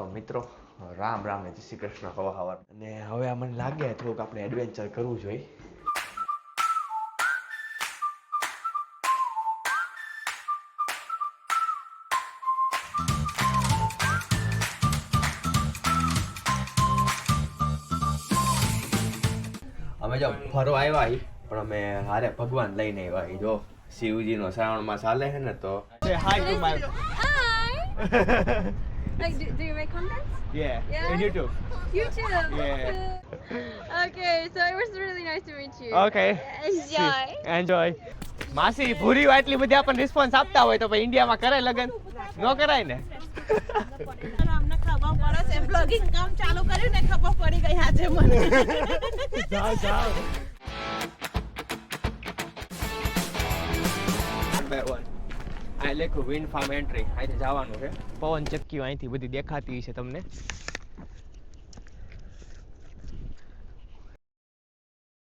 તો મિત્રો રામ રામ ને જય શ્રી કૃષ્ણ હવા હવાર અને હવે આ મને લાગે થોડુંક આપણે એડવેન્ચર કરવું જોઈએ અમે જો ફરવા આવ્યા હી, પણ અમે હારે ભગવાન લઈને આવ્યા હી. જો શિવજીનો શ્રાવણ માસ ચાલે છે ને તો હાય. Like, do, do you make contents? Yeah. Yeah. And YouTube. YouTube. Yeah. okay, so it was really nice to meet you. Okay. Enjoy. Enjoy. માસી ભૂરી આટલી બધી આપણને રિસ્પોન્સ આપતા હોય તો પછી ઇન્ડિયામાં કરાય લગન ન કરાય ને અમને ખબર પડે છે બ્લોગિંગ કામ ચાલુ કર્યું ને ખબર પડી ગઈ આજે મને જાઓ જાઓ આ લેખું વિન્ડ ફાર્મ એન્ટ્રી અહીંથી જવાનું છે. પવન ચક્કીઓ અહીંથી બધી દેખાતી છે તમને.